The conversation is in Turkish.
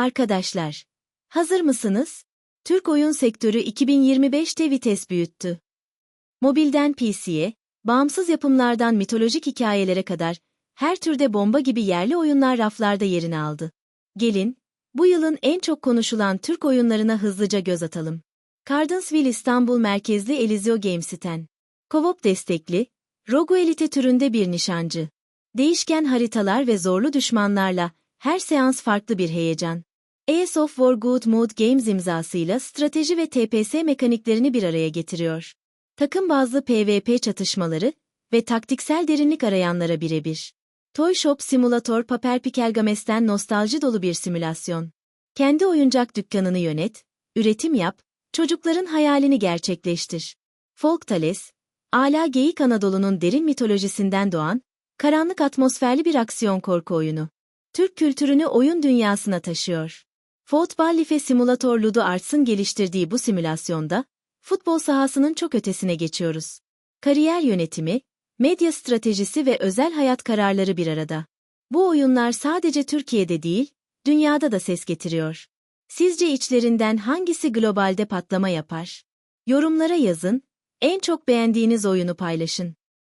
Arkadaşlar, hazır mısınız? Türk oyun sektörü 2025'te vites büyüttü. Mobilden PC'ye, bağımsız yapımlardan mitolojik hikayelere kadar her türde bomba gibi yerli oyunlar raflarda yerini aldı. Gelin, bu yılın en çok konuşulan Türk oyunlarına hızlıca göz atalım. Cardensville İstanbul merkezli Elizio Games'ten. Co-op destekli, Rogue Elite türünde bir nişancı. Değişken haritalar ve zorlu düşmanlarla her seans farklı bir heyecan. Ace of War Good Mood Games imzasıyla strateji ve TPS mekaniklerini bir araya getiriyor. Takım bazlı PvP çatışmaları ve taktiksel derinlik arayanlara birebir. Toy Shop Simulator Paperpikelgames'ten nostalji dolu bir simülasyon. Kendi oyuncak dükkanını yönet, üretim yap, çocukların hayalini gerçekleştir. Folk Tales, Ala Geyik Anadolu'nun derin mitolojisinden doğan, karanlık atmosferli bir aksiyon korku oyunu. Türk kültürünü oyun dünyasına taşıyor. Football Life Simulator Ludo Arts'ın geliştirdiği bu simülasyonda, futbol sahasının çok ötesine geçiyoruz. Kariyer yönetimi, medya stratejisi ve özel hayat kararları bir arada. Bu oyunlar sadece Türkiye'de değil, dünyada da ses getiriyor. Sizce içlerinden hangisi globalde patlama yapar? Yorumlara yazın, en çok beğendiğiniz oyunu paylaşın.